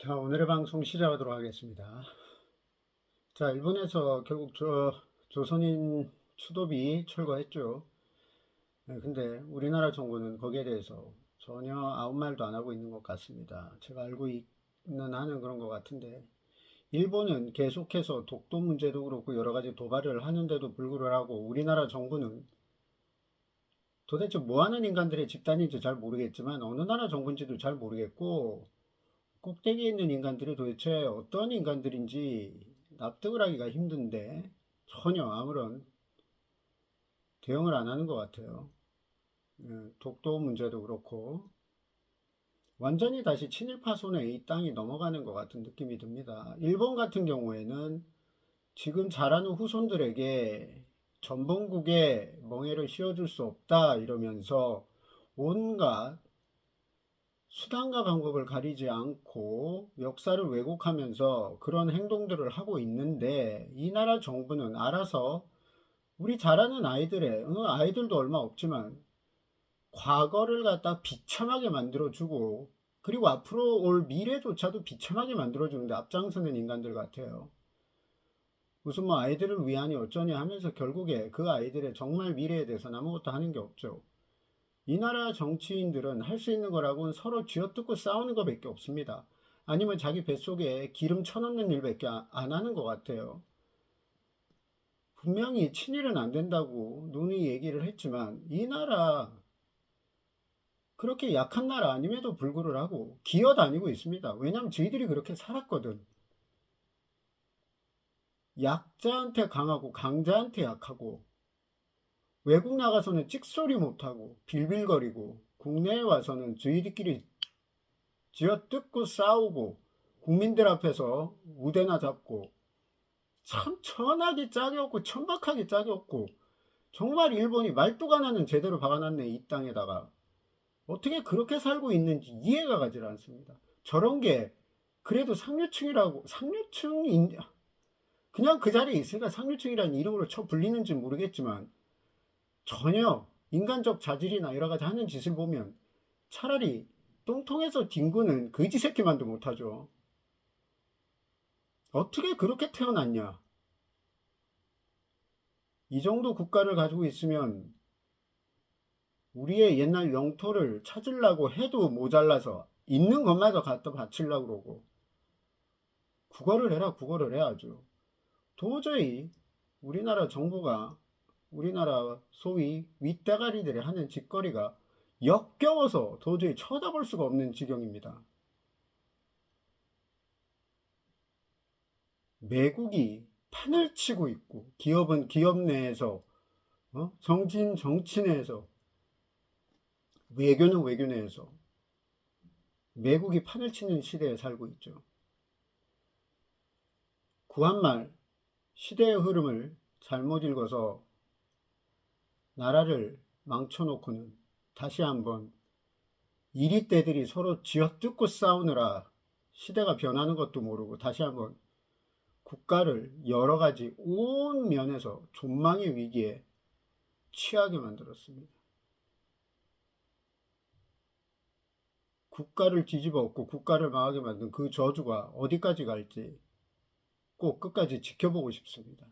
자, 오늘의 방송 시작하도록 하겠습니다. 자, 일본에서 결국 저 조선인 추도비 철거했죠. 네, 근데 우리나라 정부는 거기에 대해서 전혀 아무 말도 안 하고 있는 것 같습니다. 제가 알고 있는 한은 그런 것 같은데, 일본은 계속해서 독도 문제도 그렇고 여러 가지 도발을 하는데도 불구하고 우리나라 정부는 도대체 뭐 하는 인간들의 집단인지 잘 모르겠지만 어느 나라 정부인지도 잘 모르겠고 꼭대기에 있는 인간들이 도대체 어떤 인간들인지 납득을 하기가 힘든데 전혀 아무런 대응을 안 하는 것 같아요. 예, 독도 문제도 그렇고 완전히 다시 친일파 손에 이 땅이 넘어가는 것 같은 느낌이 듭니다. 일본 같은 경우에는 지금 자라는 후손들에게 전범국의 멍해를 씌워줄 수 없다 이러면서 온갖 수단과 방법을 가리지 않고 역사를 왜곡하면서 그런 행동들을 하고 있는데 이 나라 정부는 알아서 우리 자라는 아이들의 어, 아이들도 얼마 없지만 과거를 갖다 비참하게 만들어주고 그리고 앞으로 올 미래조차도 비참하게 만들어주는데 앞장서는 인간들 같아요. 무슨 뭐 아이들을 위하니 어쩌니 하면서 결국에 그 아이들의 정말 미래에 대해서는 아무것도 하는 게 없죠. 이 나라 정치인들은 할 수 있는 거라고는 서로 쥐어뜯고 싸우는 것밖에 없습니다. 아니면 자기 뱃속에 기름 쳐넣는 일밖에 아- 안 하는 것 같아요. 분명히 친일은 안 된다고 눈이 얘기를 했지만 이 나라 그렇게 약한 나라 아님에도 불구하고 기어다니고 있습니다. 왜냐하면 저희들이 그렇게 살았거든. 약자한테 강하고 강자한테 약하고 외국 나가서는 찍소리 못하고 빌빌거리고 국내에 와서는 저희들끼리 쥐어뜯고 싸우고 국민들 앞에서 우대나 잡고 참 천하게 짝이 없고 천박하게 짝이 없고 정말 일본이 말도가 나는 제대로 박아놨네 이 땅에다가 어떻게 그렇게 살고 있는지 이해가 가지 않습니다. 저런 게 그래도 상류층이라고 상류층인 그냥 그 자리에 있으니까 상류층이라는 이름으로 쳐 불리는지 모르겠지만 전혀 인간적 자질이나 여러 가지 하는 짓을 보면 차라리 똥통에서 뒹구는 거지 새끼만도 못하죠. 어떻게 그렇게 태어났냐? 이 정도 국가를 가지고 있으면 우리의 옛날 영토를 찾으려고 해도 모자라서 있는 것마저 갖다 바치려고 그러고 국어를 해라 국어를 해야죠. 도저히 우리나라 정부가 우리나라 소위 윗대가리들이 하는 짓거리가 역겨워서 도저히 쳐다볼 수가 없는 지경입니다. 매국이 판을 치고 있고 기업은 기업 내에서 어? 정치인 정치 내에서 외교는 외교 내에서 매국이 판을 치는 시대에 살고 있죠. 구한말 시대의 흐름을 잘못 읽어서 나라를 망쳐놓고는 다시 한번 이리 때들이 서로 쥐어뜯고 싸우느라 시대가 변하는 것도 모르고 다시 한번 국가를 여러 가지 온 면에서 존망의 위기에 취하게 만들었습니다. 국가를 뒤집어 엎고 국가를 망하게 만든 그 저주가 어디까지 갈지 꼭 끝까지 지켜보고 싶습니다.